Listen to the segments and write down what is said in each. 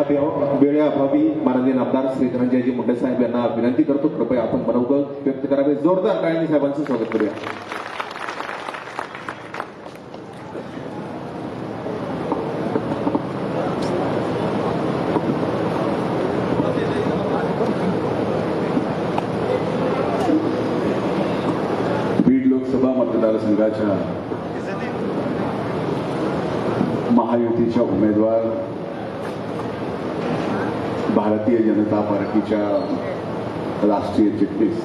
वेळा वेळेअभावी माननीय आमदार श्री धनंजयजी मुंडे साहेब यांना विनंती करतो. कृपया आपण मनोगत व्यक्त करावे. जोरदार टाळ्यांनी साहेबांचं स्वागत करूया बीड लोकसभा मतदारसंघाच्या महायुतीच्या उमेदवार भारतीय जनता पार्टीच्या राष्ट्रीय चिटणीस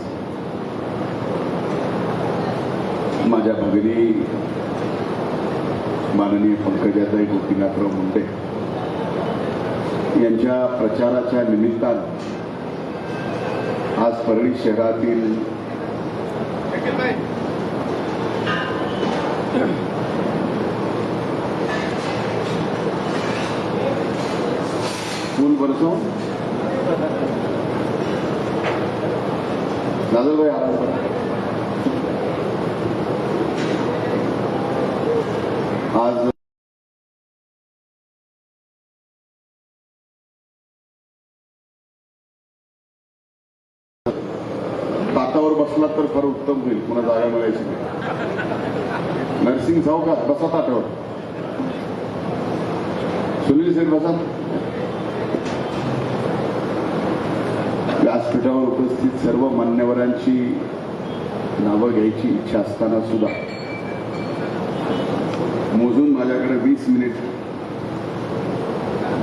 माझ्या भगिनी माननीय पंकजाताई गोपीनाथराव मुंडे यांच्या प्रचाराच्या निमित्तानं आज परळी शहरातील फूल बरसो भाई आराम आज ताटावर बसला तर फार उत्तम होईल. पुन्हा जागा मिळायची नाही. नर्सिंग सावकार बसा ताटावर. सुनील सेठ बसा. म्हणजे व्यासपीठावर उपस्थित सर्व मान्यवरांची नावं घ्यायची इच्छा असताना सुद्धा. मोजून माझ्याकडे वीस मिनिट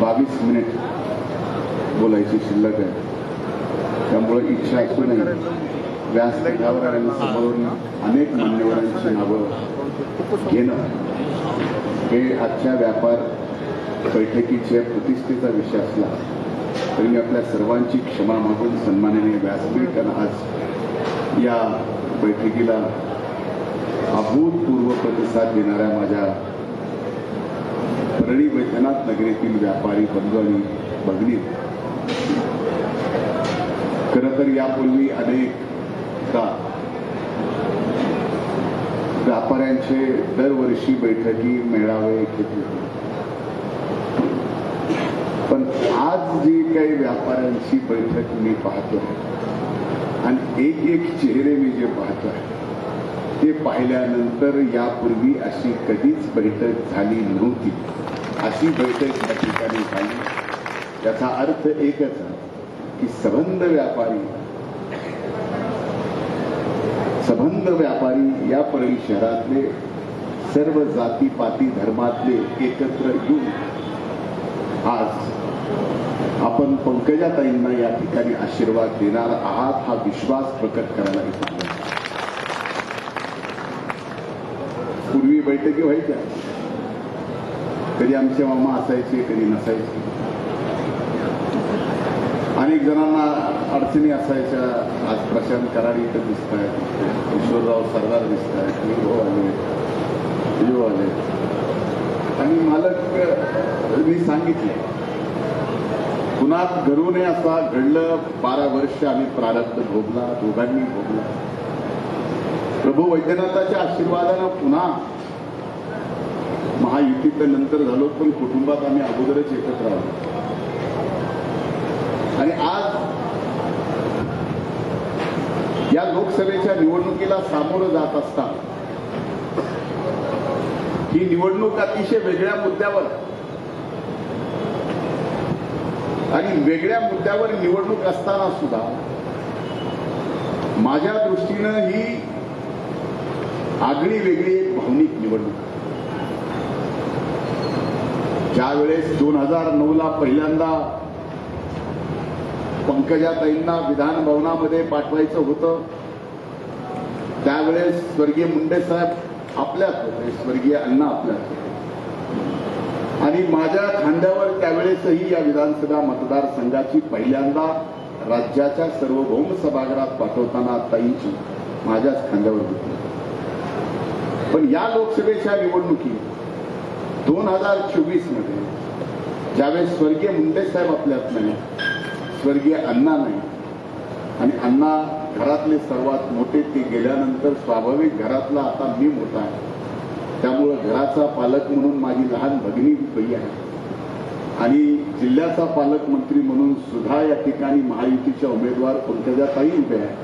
बावीस मिनिट बोलायची शिल्लक आहे. त्यामुळे इच्छा असूनही व्यासपीठावर आणि समोरून अनेक मान्यवरांची नावं घेणं हे आजच्या व्यापार बैठकीच्या प्रतिष्ठेचा विषय असला. तरी मी आपल्या सर्वांची क्षमा मागून सन्माननीय व्यासपीठ आणि आज या बैठकीला अभूतपूर्व प्रतिसाद देणाऱ्या माझ्या परळी वैद्यनाथ नगरीतील व्यापारी बंधू आणि भगिनी. खरं तर यापूर्वी अनेकदा व्यापाऱ्यांचे दरवर्षी बैठकी मेळावे घेतले पण आज जी काही व्यापाऱ्यांची बैठक मी पाहतो आणि एक एक चेहरे मी जे आहे ते पाहिल्यानंतर यापूर्वी अशी कधीच बैठक झाली नव्हती. अशी बैठक या ठिकाणी झाली. त्याचा अर्थ एकच आहे की सबंध व्यापारी सबंध व्यापारी या परळी शहरातले सर्व जाती पाती धर्मातले एकत्र येऊन आज आपण पंकजाताईंना या ठिकाणी आशीर्वाद देणार आहात हा विश्वास प्रकट करायला इथं पूर्वी बैठकी व्हायच्या. कधी आमचे मामा असायचे कधी नसायचे. अनेक जणांना अडचणी असायच्या. आज प्रशांत कराड इथं दिसत आहेत किशोरराव सरदार दिसत आहेत आले आले आणि मालक मी सांगितले. पुन्हा घडू नये असा घडलं बारा वर्ष आम्ही प्रारब्ध भोगला दोघांनी भोगला. प्रभू वैद्यनाथाच्या आशीर्वादानं पुन्हा महायुतीचं नंतर झालो पण कुटुंबात आम्ही अगोदरच एकत्र आलो. आणि आज या लोकसभेच्या निवडणुकीला सामोरं जात असताना ही निवडणूक अतिशय वेगळ्या मुद्द्यावर. आणि वेगळ्या मुद्द्यावर निवडणूक असताना सुद्धा माझ्या दृष्टीनं ही आगळी वेगळी एक भावनिक निवडणूक. ज्यावेळेस दोन हजार नऊ ला पहिल्यांदा पंकजाताईंना विधान भवनामध्ये पाठवायचं होतं त्यावेळेस स्वर्गीय मुंडे साहेब आपल्यात होते स्वर्गीय अण्णा आपल्यात होते आणि माझ्या खांद्यावर त्यावेळेसही या विधानसभा मतदारसंघाची पहिल्यांदा राज्याच्या सार्वभौम सभागृहात पाठवताना ताईंची माझ्याच खांद्यावर होती. पण या लोकसभेच्या निवडणुकीत दोन हजार चोवीसमध्ये ज्यावेळेस स्वर्गीय मुंडे साहेब आपल्यात नाही स्वर्गीय अण्णा नाही आणि अण्णा घरातले सर्वात मोठे ते गेल्यानंतर स्वाभाविक घरातला आता मी मोठा आहे. त्यामुळं घराचा पालक म्हणून माझी लहान भगिनी बाई आहे. आणि जिल्ह्याचा पालकमंत्री म्हणून सुद्धा या ठिकाणी महायुतीच्या उमेदवार पंकजाताई उभे आहेत?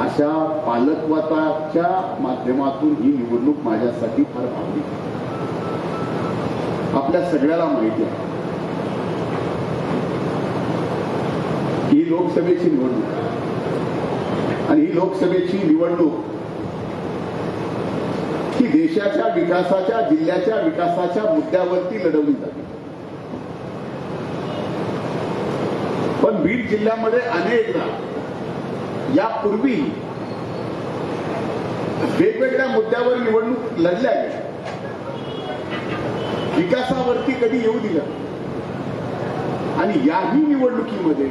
अशा पालकवताच्या माध्यमातून ही निवडणूक माझ्यासाठी फार भावनिक आपल्या सगळ्याला माहिती आहे. ही लोकसभेची निवडणूक आहे. आणि ही लोकसभेची निवडणूक. ही देशाच्या विकासाच्या जिल्ह्याच्या विकासाच्या मुद्द्यावरती लढवली जाते. पण बीड जिल्ह्यामध्ये अनेकदा यापूर्वी वेगवेगळ्या मुद्द्यावर निवडणूक लढल्या गेल्या. विकासावरती कधी येऊ दिलं आणि याही निवडणुकीमध्ये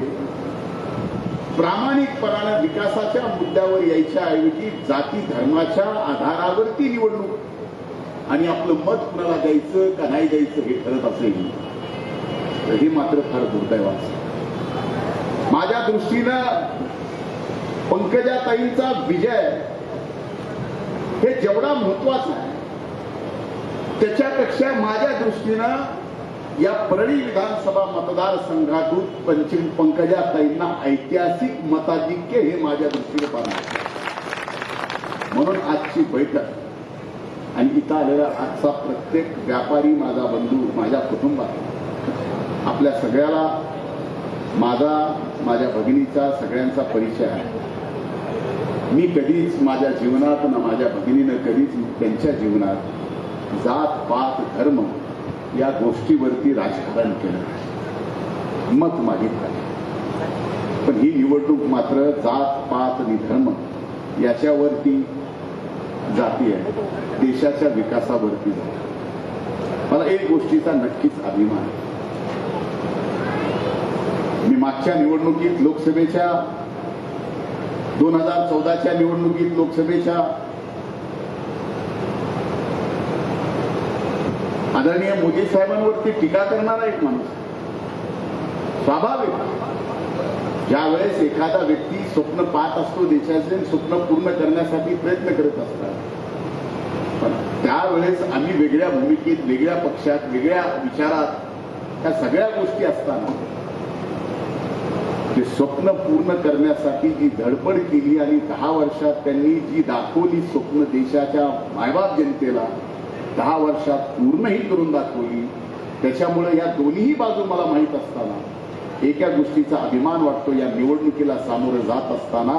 प्रामाणिकपणानं विकासाच्या मुद्द्यावर यायच्या ऐवजी जाती धर्माच्या आधारावरती निवडणूक. आणि आपलं मत कुणाला द्यायचं का नाही द्यायचं हे ठरत असेल तर हे मात्र फार दुर्दैवाच माझ्या दृष्टीनं पंकजाताईंचा विजय हे जेवढा महत्त्वाचा आहे त्याच्यापेक्षा माझ्या दृष्टीनं या परळी विधानसभा मतदारसंघातून पंचम पंकजाताईंना ऐतिहासिक मताधिक्य हे माझ्या दृष्टीने पाहणार म्हणून आजची बैठक आणि इथं आलेला आजचा प्रत्येक व्यापारी माझा बंधू माझ्या कुटुंबात आपल्या सगळ्याला माझा माझ्या भगिनीचा सगळ्यांचा परिचय आहे. मी कधीच माझ्या जीवनात ना माझ्या भगिनीनं कधीच त्यांच्या जीवनात जात पात धर्म या गोष्टीवरती राजकारण केलं मत मागितलं पण ही निवडणूक मात्र जात पात आणि धर्म याच्यावरती जाती आहे. देशाच्या विकासावरती जाते. मला एक गोष्टीचा नक्कीच अभिमान आहे. मी मागच्या निवडणुकीत लोकसभेच्या दोन हजार चौदाच्या निवडणुकीत लोकसभेच्या आदरणीय मोदी साहेबांवरती टीका करणारा एक माणूस. स्वाभाविक. ज्यावेळेस एखादा व्यक्ती स्वप्न पाहत असतो देशाचे स्वप्न पूर्ण करण्यासाठी प्रयत्न करत असतात पण त्यावेळेस आम्ही वेगळ्या भूमिकेत वेगळ्या पक्षात वेगळ्या विचारात त्या सगळ्या गोष्टी असताना ते स्वप्न पूर्ण करण्यासाठी जी धडपड केली आणि दहा वर्षात त्यांनी जी दाखवली स्वप्न देशाच्या मायबाप जनतेला दहा वर्षात पूर्णही करून दाखवली त्याच्यामुळे या दोन्ही बाजू मला माहीत असताना एका गोष्टीचा अभिमान वाटतो या निवडणुकीला सामोरं जात असताना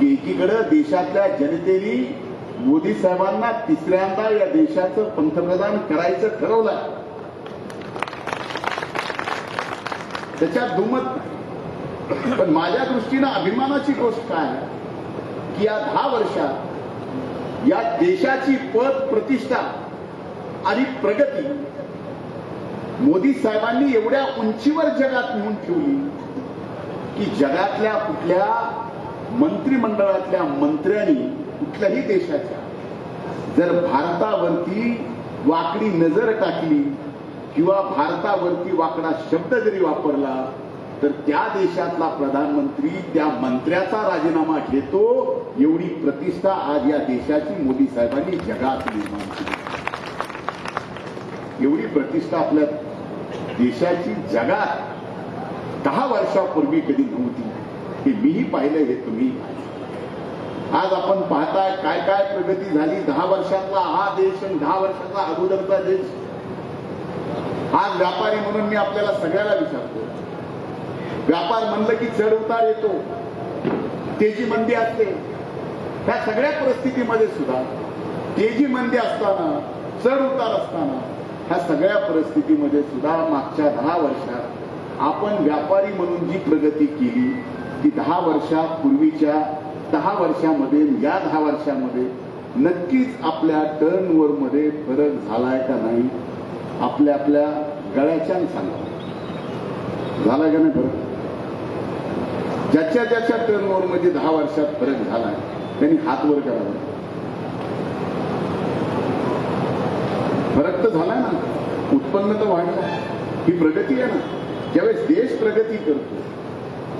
की एकीकडे देशातल्या जनतेने मोदी साहेबांना तिसऱ्यांदा या देशाचं पंतप्रधान करायचं ठरवलं त्याच्यात दुमत नाही. पण माझ्या दृष्टीनं अभिमानाची गोष्ट काय की या दहा वर्षात या देशाची पद प्रतिष्ठा आणि प्रगती मोदी साहेबांनी एवढ्या उंचीवर जगात नेऊन ठेवली की जगातल्या कुठल्या मंत्रिमंडळातल्या मंत्र्यांनी कुठल्याही देशाच्या जर भारतावरती वाकडी नजर टाकली किंवा भारतावरती वाकडा शब्द जरी वापरला तर त्या देशातला प्रधानमंत्री त्या मंत्र्याचा राजीनामा घेतो एवढी प्रतिष्ठा आज या देशाची मोदी साहेबांनी जगात निर्माण केली. एवढी प्रतिष्ठा आपल्या देशाची जगात दहा वर्षापूर्वी कधी नव्हती. हे मीही पाहिलं हे तुम्ही आज आपण पाहताय काय काय प्रगती झाली. दहा वर्षातला हा देश आणि दहा वर्षाचा अगोदरचा देश. आज व्यापारी म्हणून मी आपल्याला सगळ्याला विचारतो व्यापार म्हणलं की चढ उतार येतो. तेजी मंदी असते. ह्या सगळ्या परिस्थितीमध्ये सुद्धा तेजी मंदी असताना चढ उतार असताना ह्या सगळ्या परिस्थितीमध्ये सुद्धा मागच्या दहा वर्षात आपण व्यापारी म्हणून जी प्रगती केली ती दहा वर्षात पूर्वीच्या दहा वर्षामध्ये या दहा वर्षामध्ये नक्कीच आपल्या टर्नमध्ये फरक झालाय का नाही आपल्या आपल्या गळ्याच्या सांगा. झाला का नाही फरक? ज्याच्या ज्याच्या टर्नओव्हरमध्ये दहा वर्षात फरक झालाय त्यांनी हात वर करावा. फरक तर झालाय ना. उत्पन्न तर वाढलं. ही प्रगती आहे ना. ज्यावेळेस देश प्रगती करतो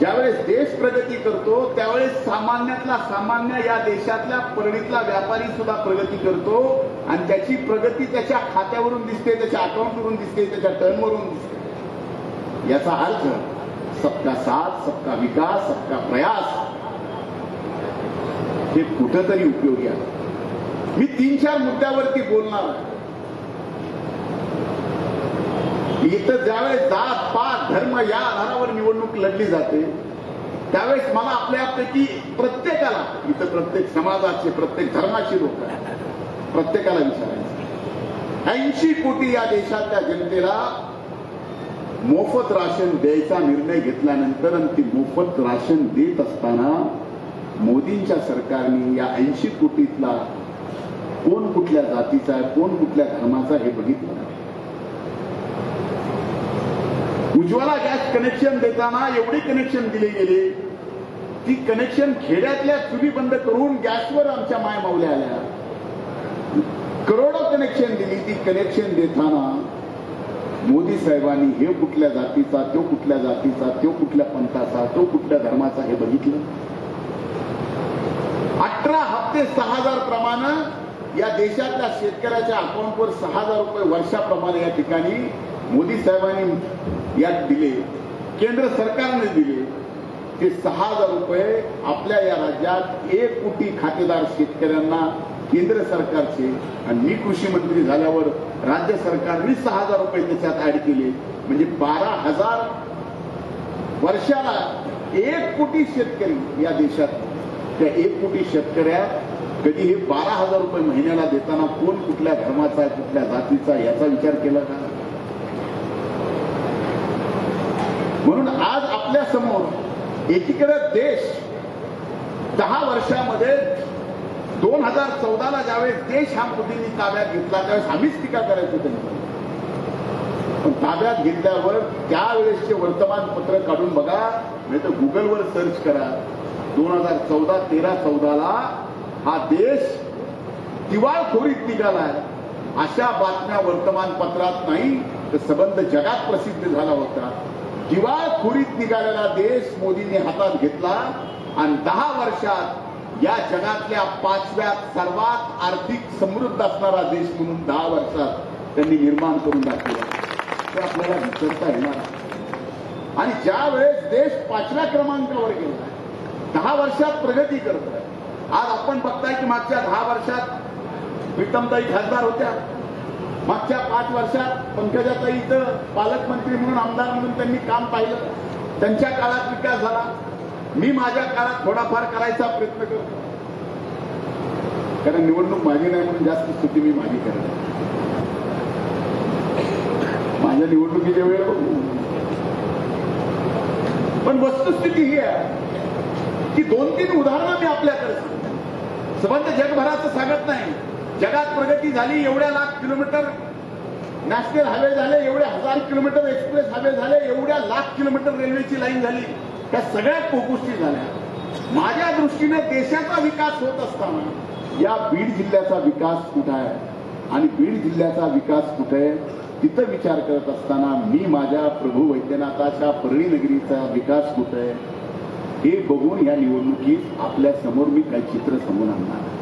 ज्यावेळेस देश प्रगती करतो त्यावेळेस सामान्यातला सामान्य या देशातल्या परळीतला व्यापारी सुद्धा प्रगती करतो आणि त्याची प्रगती त्याच्या खात्यावरून दिसते त्याच्या अकाउंटवरून दिसते त्याच्या टर्नवरून दिसते. याचा अर्थ सबका साथ सबका विकास सबका प्रयास. हे कुठंतरी उपयोगी आहे. मी तीन चार मुद्द्यावरती बोलणार आहे. इथं ज्यावेळेस जात पात धर्म या आधारावर निवडणूक लढली जाते त्यावेळेस मला आपल्यापैकी प्रत्येकाला इथं प्रत्येक समाजाचे प्रत्येक धर्माचे लोक प्रत्येकाला विचारायचं ऐंशी कोटी या देशातल्या जनतेला मोफत राशन द्यायचा निर्णय घेतल्यानंतर आणि ती मोफत राशन देत असताना मोदींच्या सरकारने या ऐंशी कोटीतला कोण कुठल्या जातीचा आहे कोण कुठल्या धर्माचा हे बघितलं उज्ज्वला गॅस कनेक्शन देताना एवढी कनेक्शन दिले गेले. ती कनेक्शन खेड्यातल्या चुली बंद करून गॅसवर आमच्या माय मावल्या आल्या. करोडो कनेक्शन दिली. ती कनेक्शन देताना मोदी साहेबांनी हे कुठल्या जातीचा तो कुठल्या जातीचा तो कुठल्या पंथाचा तो कुठल्या धर्माचा हे बघितलं? अठरा हप्ते सहा हजार प्रमाणे या देशातल्या शेतकऱ्याच्या अकाउंटवर सहा हजार रुपये वर्षाप्रमाणे या ठिकाणी मोदी साहेबांनी यात दिले. केंद्र सरकारने दिले. ते सहा हजार रुपये आपल्या या राज्यात एक कोटी खातेदार शेतकऱ्यांना केंद्र सरकारचे आणि मी कृषी मंत्री झाल्यावर राज्य सरकारने सहा हजार रुपये त्याच्यात ऍड केले. म्हणजे बारा हजार वर्षाला एक कोटी शेतकरी या देशात. त्या एक कोटी शेतकऱ्या कधी हे बारा हजार रुपये महिन्याला देताना कोण कुठल्या धर्माचा आहे कुठल्या जातीचा याचा विचार केला का? म्हणून आज आपल्यासमोर एकीकडे देश दहा वर्षामध्ये दोन हजार चौदाला ज्यावेळेस देश हा मोदींनी ताब्यात घेतला त्यावेळेस आम्हीच टीका करायचो त्यांनी. पण ताब्यात घेतल्यावर त्यावेळेसचे वर्तमानपत्र काढून बघा नाही तर गुगलवर सर्च करा. दोन हजार चौदा तेरा चौदाला हा देश दिवाळखोरीत निघालाय अशा बातम्या वर्तमानपत्रात नाही तर संबंध जगात प्रसिद्ध झाला होता. दिवाळखोरीत निघालेला देश मोदींनी हातात घेतला आणि दहा वर्षात या जगातल्या पाचव्यात सर्वात आर्थिक समृद्ध असणारा देश म्हणून दहा वर्षात त्यांनी निर्माण करून दाखवला. ते आपल्याला विसरता येणार आणि ज्या वेळेस देश पाचव्या क्रमांकावर गेला दहा वर्षात प्रगती करत आहे. आज आपण बघताय की मागच्या दहा वर्षात प्रीतमताई खासदार होत्या. मागच्या पाच वर्षात पंकजाताई इथं पालकमंत्री म्हणून आमदार म्हणून त्यांनी काम पाहिलं. त्यांच्या काळात विकास झाला. मी माझ्या काळात थोडाफार करायचा प्रयत्न करतो. कारण निवडणूक माझी नाही म्हणून जास्त स्थिती मी माझी करत माझ्या निवडणुकीच्या वेळ पण वस्तुस्थिती ही आहे की दोन तीन उदाहरणं मी आपल्याकडे सांगतो. संबंध जगभराचं सांगत नाही. जगात प्रगती झाली एवढ्या लाख किलोमीटर नॅशनल हायवे झाले एवढे हजार किलोमीटर एक्सप्रेस हायवे झाले एवढ्या लाख किलोमीटर रेल्वेची लाईन झाली. त्या सगळ्या कुपुष्टी झाल्या. माझ्या दृष्टीने देशाचा विकास होत असताना या बीड जिल्ह्याचा विकास कुठं आहे? आणि बीड जिल्ह्याचा विकास कुठे आहे? तिथं विचार करत असताना मी माझ्या प्रभू वैद्यनाथाच्या परळी नगरीचा विकास कुठे आहे? हे बघून या निवडणुकीत आपल्यासमोर मी काही चित्र समोर आणणार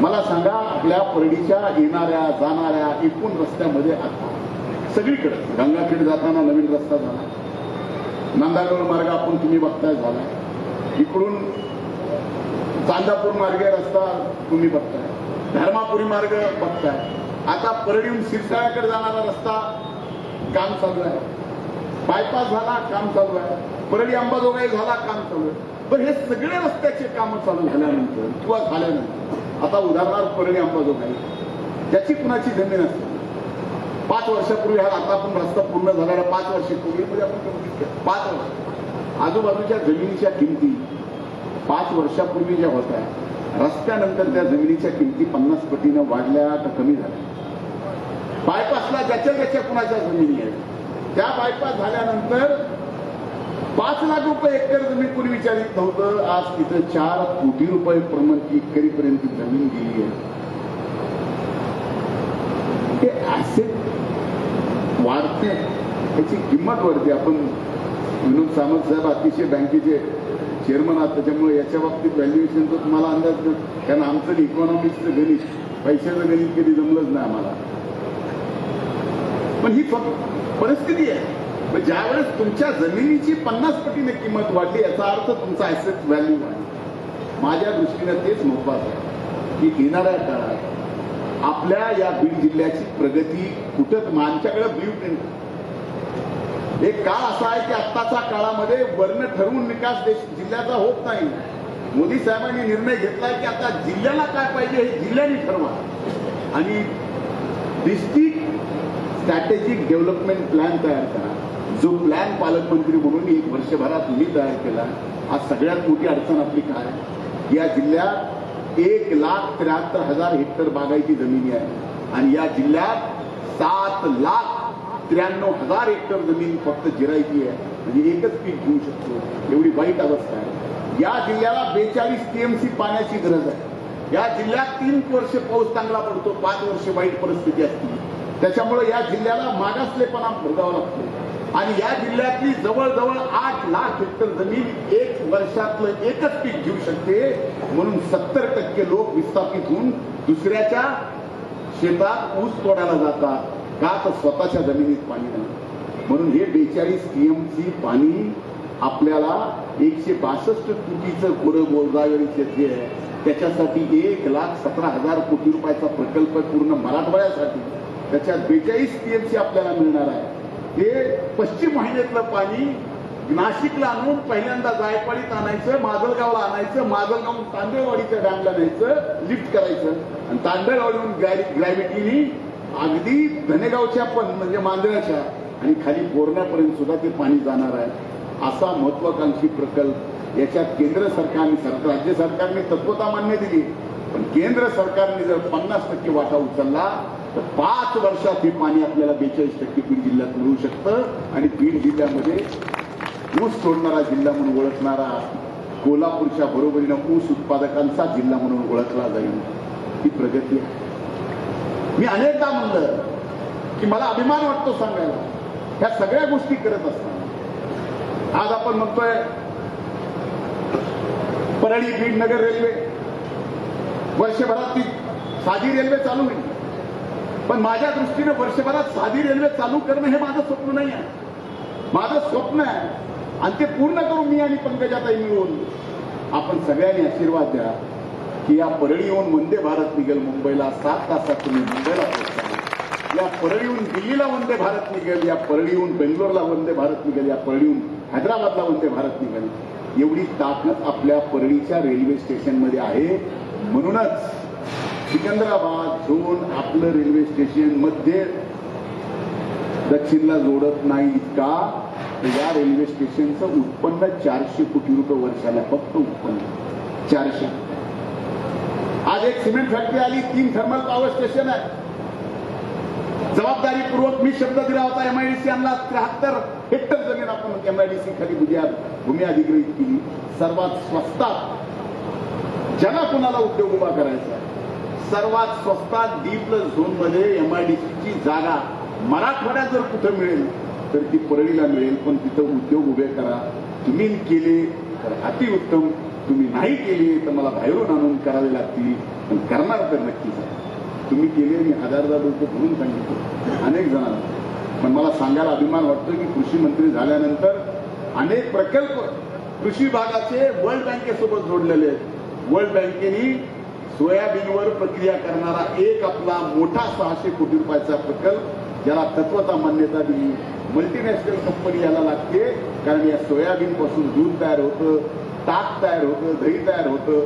मला सांगा आपल्या परडीच्या येणाऱ्या जाणाऱ्या एकूण रस्त्यामध्ये आता सगळीकडे गंगाखेड जाताना नवीन रस्ता झाला. नंदागड मार्ग आपण तुम्ही बघताय झाला. इकडून चांदापूर मार्गे रस्ता तुम्ही बघताय. धर्मापुरी मार्ग बघताय. आता परडीहून शिरसाळ्याकडे जाणारा रस्ता काम चालू आहे. बायपास झाला काम चालू आहे. परडी अंबाजोगाई झाला काम चालू आहे. पण हे सगळे रस्त्याचे कामं चालू झाल्यानंतर किंवा झाल्यानंतर आता उदाहरणार्थ परडी अंबाजोगाई त्याची कुणाची जमीन असते? पाच वर्षापूर्वी हा आता पण रस्ता पूर्ण झालेला पाच वर्षापूर्वी म्हणजे आपण पाच वर्ष. आजूबाजूच्या जमिनीच्या किमती पाच वर्षापूर्वी ज्या होत्या रस्त्यानंतर त्या जमिनीच्या किमती पन्नास पटीनं वाढल्या का कमी झाल्या. बायपासला ज्याच्या ज्याच्या कुणाच्या जमिनी आहेत? त्या बायपास झाल्यानंतर पाच लाख रुपये एकर जमीन पूर्वी विचारित नव्हतं. आज तिथं चार कोटी रुपये प्रमाण एकरीपर्यंत जमीन गेली आहे. ते असे वाढते. त्याची किंमत वाढते. आपण विनोद सामंत साहेब अतिशय बँकेचे चेअरमन आहात. त्याच्यामुळे याच्या बाबतीत व्हॅल्युएशनचा तुम्हाला अंदाज कारण आमचं इकॉनॉमिक्सचं गणित पैशाचं गणित कधी जमलंच नाही आम्हाला. पण ही फक्त परिस्थिती आहे. पण ज्यावेळेस तुमच्या जमिनीची पन्नास पटीने किंमत वाढली याचा अर्थ तुमचा ऍसेट व्हॅल्यू वाढली. माझ्या दृष्टीनं तेच महत्वाचं आहे. की येणाऱ्या काळात आपल्या या बीड जिल्ह्याची प्रगती कुठं? आमच्याकडे ब्ल्यू प्रिंट एक काळ असा आहे की आत्ताच्या काळामध्ये वर्ण ठरवून विकास देश जिल्ह्याचा होत नाही. मोदी साहेबांनी निर्णय घेतला की आता जिल्ह्याला काय पाहिजे हे जिल्ह्याने ठरवा. आणि डिस्ट्रिक्ट स्ट्रॅटेजिक डेव्हलपमेंट प्लॅन तयार करा. जो प्लॅन पालकमंत्री म्हणून एक वर्षभरात मी तयार केला. हा सगळ्यात मोठी अडचण आपली काय? या जिल्ह्यात एक लाख त्र्याहत्तर हजार हेक्टर बागायती जमिनी आहे. आणि या जिल्ह्यात सात लाख त्र्याण्णव हजार हेक्टर जमीन फक्त जिरायची आहे. म्हणजे एकच पीक घेऊ शकतो. एवढी वाईट अवस्था आहे. या जिल्ह्याला बेचाळीस टीएमसी पाण्याची गरज आहे. या जिल्ह्यात तीन वर्ष पाऊस चांगला पडतो पाच वर्ष वाईट परिस्थिती असते. त्याच्यामुळे या जिल्ह्याला मागासलेपणा भोगावा लागतो. आणि या जिल्ह्यातली जवळजवळ आठ लाख हेक्टर जमीन एक वर्षातलं एकच पीक घेऊ शकते. म्हणून सत्तर टक्के लोक विस्थापित होऊन दुसऱ्याच्या शेतात ऊस तोडायला जातात. का तर स्वतःच्या जमिनीत पाणी नाही. म्हणून हे बेचाळीस टीएमसी पाणी आपल्याला एकशे बासष्ट कोटीचं गोरं गोदावरी क्षेत्र आहे त्याच्यासाठी एक लाख सतरा हजार कोटी रुपयाचा प्रकल्प पूर्ण मराठवाड्यासाठी त्याच्यात बेचाळीस टीएमसी आपल्याला मिळणार आहे. हे पश्चिम वाहिनीतलं पाणी नाशिकला आणून पहिल्यांदा जायकवाडीत आणायचं माजलगावला आणायचं माजलगावून तांदळवाडीच्या डॅमला न्यायचं लिफ्ट करायचं. आणि तांदळवाडीहून ग्रॅव्हिटीनी अगदी धनेगावच्या पण म्हणजे मांजऱ्याच्या आणि खाली बोरण्यापर्यंत सुद्धा ते पाणी जाणार आहे. असा महत्वाकांक्षी प्रकल्प याच्यात केंद्र सरकारने सरकार राज्य सरकारने तत्वता मान्य दिली. पण केंद्र सरकारने जर पन्नास टक्के वाटा उचलला तर पाच वर्षात हे पाणी आपल्याला बेचाळीस टक्के बीड जिल्ह्यात मिळू शकतं आणि बीड जिल्ह्यामध्ये ऊस सोडणारा जिल्हा म्हणून ओळखणारा कोल्हापूरच्या बरोबरीनं ऊस उत्पादकांचा जिल्हा म्हणून ओळखला जाईल ही प्रगती आहे. मी अनेकदा म्हणलं की मला अभिमान वाटतो सांगायला. ह्या सगळ्या गोष्टी करत असताना. आज आपण म्हणतोय परळी बीड नगर रेल्वे. वर्षभरात ती साधी रेल्वे चालू होईल. पण माझ्या दृष्टीनं वर्षभरात साधी रेल्वे चालू करणं हे माझं स्वप्न नाही आहे. माझं स्वप्न आहे. आणि ते पूर्ण करू मी आणि पंकजाताई मिळून आपण सगळ्यांनी आशीर्वाद द्या की या परळीहून वंदे भारत निघेल मुंबईला. सात तासात तुम्ही मुंबईला पोहोचाल. या परळीहून दिल्लीला वंदे भारत निघेल. या परळीहून बेंगलोरला वंदे भारत निघेल. या परळीहून हैदराबादला वंदे भारत निघेल. एवढी ताकद आपल्या परळीच्या रेल्वे स्टेशनमध्ये आहे. म्हणूनच सिकंदराबाद दोन आपलं रेल्वे स्टेशनमध्ये दक्षिणला जोडत नाही का या रेल्वे स्टेशनचं उत्पन्न चारशे कोटी रुपये वर्षाला फक्त उत्पन्न. चारशे. आज एक सिमेंट फॅक्टरी आली तीन थर्मल पॉवर स्टेशन आहे. जबाबदारीपूर्वक मी शब्द दिला होता एमआयडीसी आणला त्र्याहत्तर हेक्टर जमीन आपण एमआयडीसी खाली भूमी भूमी अधिग्रहित केली. सर्वात स्वस्तात. ज्यांना कुणाला उद्योग उभा करायचा आहे, सर्वात स्वस्तात डी प्लस झोनमध्ये एमआयडीसीची जागा मराठवाड्यात जर कुठं मिळेल तर ती परळीला मिळेल. पण तिथं उद्योग उभे करा. तुम्ही केले तर अतिउत्तम. तुम्ही नाही केले तर मला बाहेरून आणून करावे लागतील. पण करणार तर नक्कीच तुम्ही केले मी हजार हजार रुपये म्हणून सांगितलं. अनेक जणांना. पण मला सांगायला अभिमान वाटतो की कृषी मंत्री झाल्यानंतर अनेक प्रकल्प कृषी भागाचे वर्ल्ड बँकेसोबत जोडलेले आहेत. वर्ल्ड बँकेने सोयाबीनवर प्रक्रिया करणारा एक आपला मोठा सहाशे कोटी रुपयाचा प्रकल्प ज्याला तत्वता मान्यता दिली. मल्टीनॅशनल कंपनी याला लागते कारण या सोयाबीन पासून दूध तयार होतं ताक तयार होतं दही तयार होतं.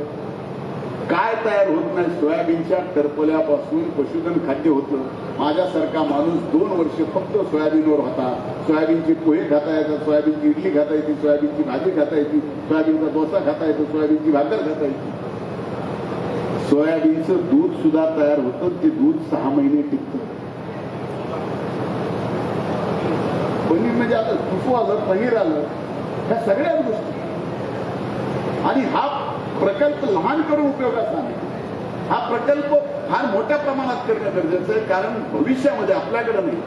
काय तयार होत नाही? सोयाबीनच्या टरपल्यापासून पशुधन खाद्य होतं. माझ्यासारखा माणूस दोन वर्ष फक्त सोयाबीनवर होता. सोयाबीनचे पोहे खाता येतात सोयाबीनची इडली खाता येते सोयाबीनची भाजी खाता येते सोयाबीनचा डोसा खाता येतो सोयाबीनची भाकर खाता येते. सोयाबीनचं दूध सुद्धा तयार होतं ते दूध सहा महिने टिकतं. पनीर म्हणजे आता तुफू आलं पनीर आलं ह्या सगळ्याच गोष्टी. आणि हा प्रकल्प लहान करून उपयोगाचा नाही. हा प्रकल्प फार मोठ्या प्रमाणात करणं गरजेचं आहे कारण भविष्यामध्ये आपल्याकडे नाही.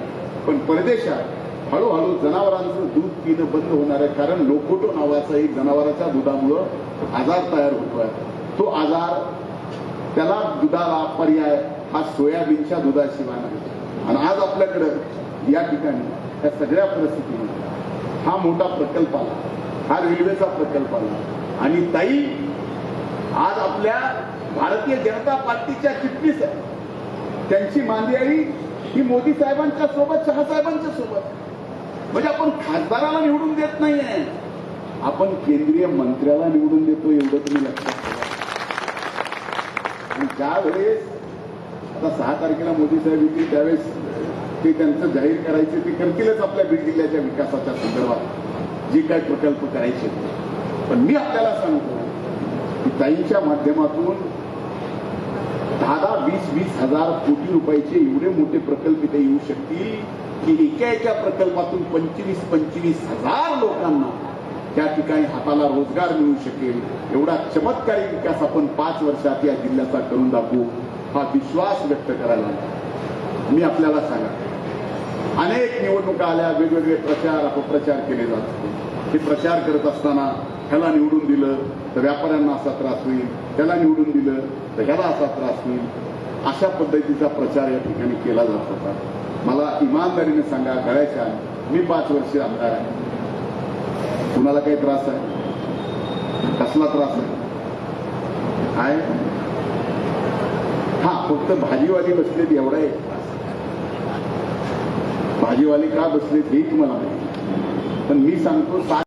पण परदेशात हळूहळू जनावरांचं दूध पिणं बंद होणार आहे कारण लोकोटो नावाचा एक जनावराच्या दुधामुळं आजार तयार होतोय. तो आजार त्याला दुधाला पर्याय हा सोयाबीनच्या दुधाशिवाय नाही. आणि आज आपल्याकडं या ठिकाणी त्या सगळ्या परिस्थितीमध्ये हा मोठा प्रकल्प आला. हा रेल्वेचा प्रकल्प आला. आणि ताई आज आपल्या भारतीय जनता पार्टीच्या चिटणीस आहे. त्यांची मांदियाळी ही मोदी साहेबांच्या सोबत शहासाहेबांच्या सोबत. म्हणजे आपण खासदाराला निवडून देत नाहीये. आपण केंद्रीय मंत्र्याला निवडून देतो एवढं तुम्ही लक्षात आणि ज्यावेळेस आता सहा तारखेला मोदी साहेब येतील त्यावेळेस ते त्यांचं जाहीर करायचे ते करतीलच आपल्या बीड जिल्ह्याच्या विकासाच्या संदर्भात. जे काय प्रकल्प करायचे. पण मी आपल्याला सांगतो की ताईंच्या माध्यमातून दहा दहा वीस वीस हजार कोटी रुपयाचे एवढे मोठे प्रकल्प इथे येऊ शकतील की एका एका प्रकल्पातून पंचवीस पंचवीस हजार लोकांना त्या ठिकाणी हाताला रोजगार मिळू शकेल. एवढा चमत्कारी विकास आपण पाच वर्षात या जिल्ह्याचा करून दाखवू हा विश्वास व्यक्त करायला मी आपल्याला सांगा अनेक निवडणुका आल्या वेगवेगळे प्रचार अपप्रचार केले जात होते. हे प्रचार करत असताना ह्याला निवडून दिलं तर व्यापाऱ्यांना असा त्रास होईल. त्याला निवडून दिलं तर ह्याला असा त्रास होईल. अशा पद्धतीचा प्रचार या ठिकाणी केला जात होता. मला इमानदारीने सांगा गळ्याच्या मी पाच वर्षे आमदार आहे. कुणाला काही त्रास आहे? कसला त्रास आहे? काय हा फक्त भाजीवाली बसलेत एवढा एक त्रास. भाजीवाली का बसलेत हे तुम्हाला माहिती. पण मी सांगतो